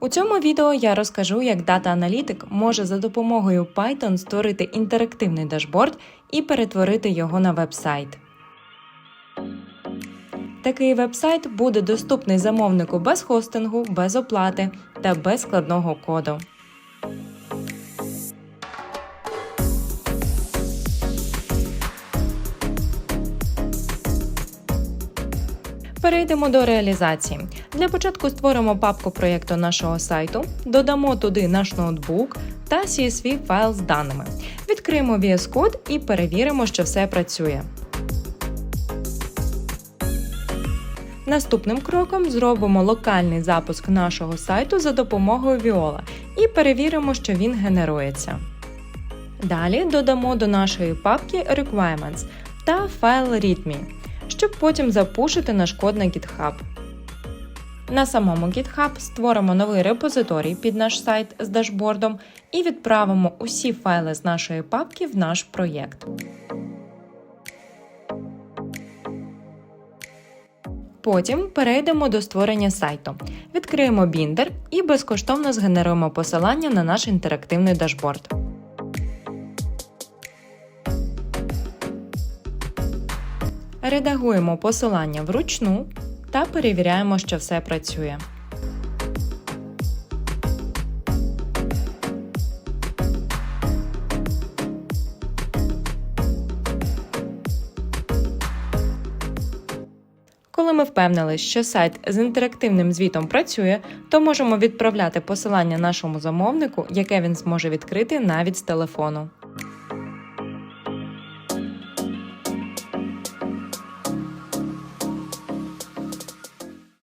У цьому відео я розкажу, як дата-аналітик може за допомогою Python створити інтерактивний дашборд і перетворити його на веб-сайт. Такий веб-сайт буде доступний замовнику без хостингу, без оплати та без складного коду. Перейдемо до реалізації. Для початку створимо папку проєкту нашого сайту, додамо туди наш ноутбук та CSV файл з даними. Відкриємо VS Code і перевіримо, що все працює. Наступним кроком зробимо локальний запуск нашого сайту за допомогою Viola і перевіримо, що він генерується. Далі додамо до нашої папки Requirements та файл README, щоб потім запушити наш код на GitHub. На самому GitHub створимо новий репозиторій під наш сайт з дашбордом і відправимо усі файли з нашої папки в наш проєкт. Потім перейдемо до створення сайту, відкриємо біндер і безкоштовно згенеруємо посилання на наш інтерактивний дашборд. Редагуємо посилання вручну та перевіряємо, що все працює. Коли ми впевнились, що сайт з інтерактивним звітом працює, то можемо відправляти посилання нашому замовнику, яке він зможе відкрити навіть з телефону.